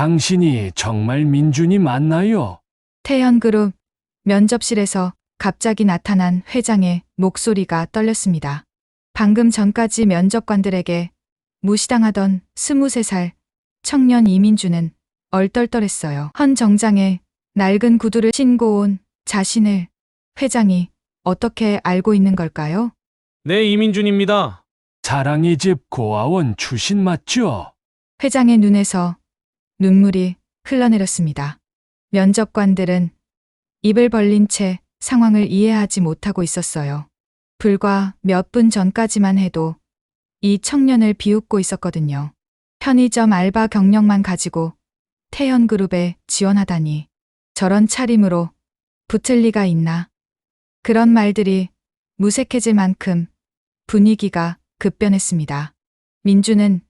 당신이 정말 민준이 맞나요? 태연그룹 면접실에서 갑자기 나타난 회장의 목소리가 떨렸습니다. 방금 전까지 면접관들에게 무시당하던 23살 청년 이민주는 얼떨떨했어요. 헌 정장에 낡은 구두를 신고 온 자신을 회장이 어떻게 알고 있는 걸까요? 네, 이민준입니다. 사랑이 집 고아원 출신 맞죠? 회장의 눈에서 눈물이 흘러내렸습니다. 면접관들은 입을 벌린 채 상황을 이해하지 못하고 있었어요. 불과 몇 분 전까지만 해도 이 청년을 비웃고 있었거든요. 편의점 알바 경력만 가지고 태연그룹에 지원하다니 저런 차림으로 붙을 리가 있나. 그런 말들이 무색해질 만큼 분위기가 급변했습니다. 민주는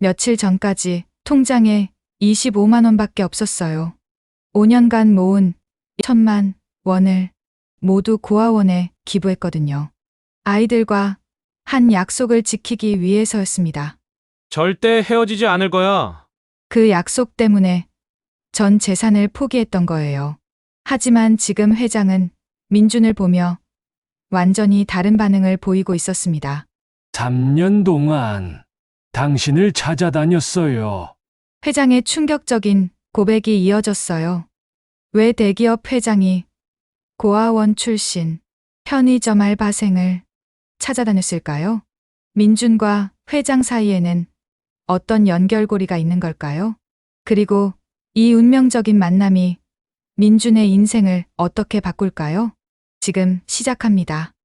며칠 전까지 통장에 25만 원밖에 없었어요. 5년간 모은 천만 원을 모두 고아원에 기부했거든요. 아이들과 한 약속을 지키기 위해서였습니다. 절대 헤어지지 않을 거야. 그 약속 때문에 전 재산을 포기했던 거예요. 하지만 지금 회장은 민준을 보며 완전히 다른 반응을 보이고 있었습니다. 3년 동안 당신을 찾아다녔어요. 회장의 충격적인 고백이 이어졌어요. 왜 대기업 회장이 고아원 출신 편의점 알바생을 찾아다녔을까요? 민준과 회장 사이에는 어떤 연결고리가 있는 걸까요? 그리고 이 운명적인 만남이 민준의 인생을 어떻게 바꿀까요? 지금 시작합니다.